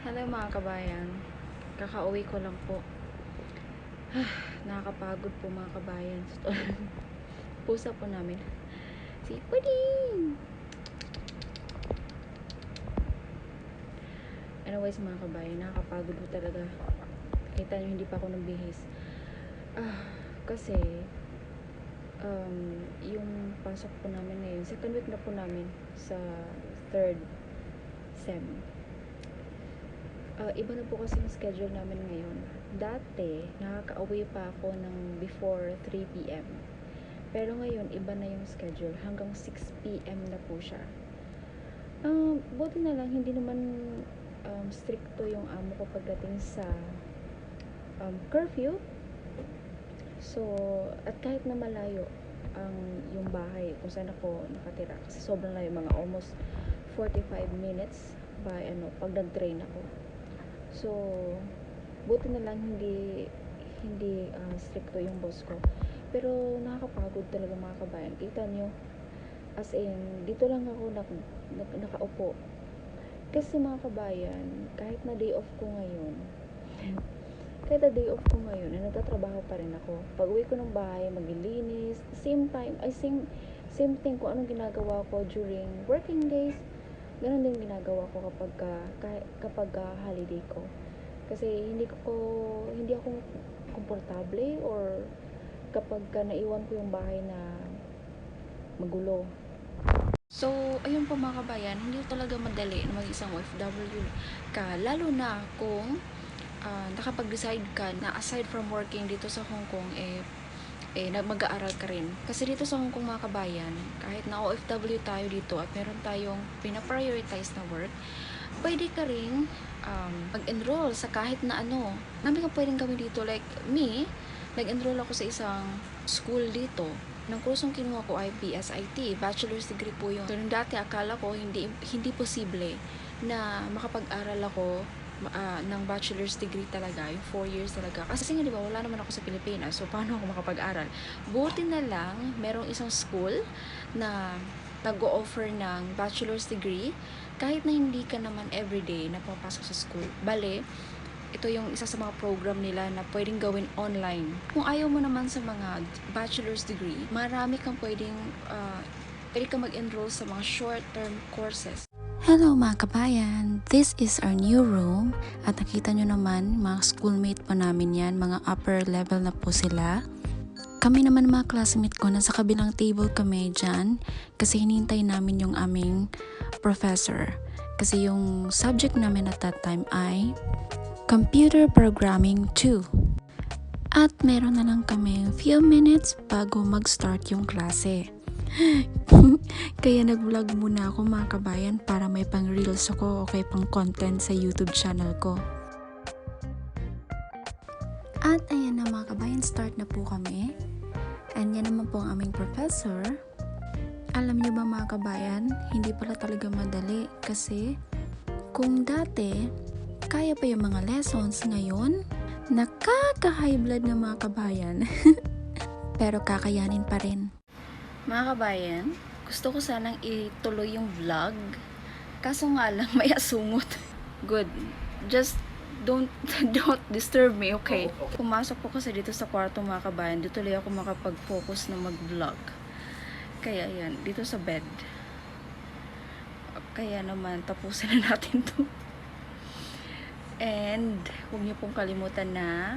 Hello mga kabayan. Kakauwi ko lang po. Nakakapagod po mga kabayan. Pusa po namin. Si Pudding! Anyways mga kabayan, nakakapagod po talaga. Kita nyo, hindi pa ako nagbihis. Ah, kasi, um, yung pasok po namin ngayon, second week na po namin sa third sem. Ah, iba na po kasi yung schedule namin ngayon. Dati, nakaka-away pa ako ng before 3 p.m. Pero ngayon, iba na yung schedule. Hanggang 6 p.m. na po siya. Um, buti na lang, hindi naman um, stricto yung amo ko pagdating sa um, curfew. So, at kahit na malayo ang yung bahay kung saan ako nakatira. Kasi sobrang layo, mga almost 45 minutes by ano, pag nag-train ako. So, buti na lang hindi hindi ah, stricto yung boss ko. Pero nakakapagod talaga mga kabayan. Kita nyo, as in, dito lang ako nak, nak, nakaupo. Kasi mga kabayan, kahit na day off ko ngayon, kahit na day off ko ngayon, ay nagtatrabaho pa rin ako. Pag uwi ko ng bahay, maglilinis, same time, ay same, same thing kung anong ginagawa ko during working days, ganun din ginagawa ko kapag ka- ka- kapag ah, holiday ko. Kasi hindi ko hindi ako komportable or kapag ka naiwan ko yung bahay na magulo. So, ayun po mga kabayan, hindi talaga madali na maging isang OFW ka. Lalo na kung ah, nakapag-decide ka na aside from working dito sa Hong Kong, eh, eh, mag-aaral ka rin. Kasi dito sa Hong Kong mga kabayan, kahit na OFW tayo dito at meron tayong pinaprioritize na work, pwede ka rin um, mag-enroll sa kahit na ano. Dami kang pwedeng gawin dito. Like me, nag-enroll ako sa isang school dito. Ng kursong kinuha ko ay PSIT. Bachelor's degree po yun. So, nung dati akala ko hindi, hindi posible na makapag-aral ako ah, ng bachelor's degree talaga, yung 4 years talaga. Kasi nga, di ba, wala naman ako sa Pilipinas. So, paano ako makapag-aral? Buti na lang, merong isang school na nag-o-offer ng bachelor's degree kahit na hindi ka naman everyday na pumapasok sa school. Bale, ito yung isa sa mga program nila na pwedeng gawin online. Kung ayaw mo naman sa mga bachelor's degree, marami kang pwedeng, uh, pwede kang mag-enroll sa mga short-term courses. Hello mga kabayan! This is our new room at nakita nyo naman mga schoolmate po namin yan, mga upper level na po sila. Kami naman mga classmate ko, nasa kabilang table kami dyan kasi hinintay namin yung aming professor. Kasi yung subject namin at that time ay Computer Programming 2. At meron na lang kami few minutes bago mag-start yung klase. Kaya nag-vlog muna ako mga kabayan para may pang reels ako o kay pang content sa YouTube channel ko. At ayan na mga kabayan, start na po kami. And yan naman po ang aming professor. Alam niyo ba mga kabayan, hindi pala talaga madali kasi kung dati, kaya pa yung mga lessons ngayon, nakaka-high blood ng mga kabayan. Pero kakayanin pa rin. Mga kabayan, gusto ko sanang ituloy yung vlog. Kaso nga lang, may asungot. Good. Just don't don't disturb me, okay? Pumasok po kasi dito sa kwarto mga kabayan, dito tuloy ako makapag-focus na mag-vlog. Kaya yan, dito sa bed. Kaya naman, tapusin na natin to. And, huwag niyo pong kalimutan na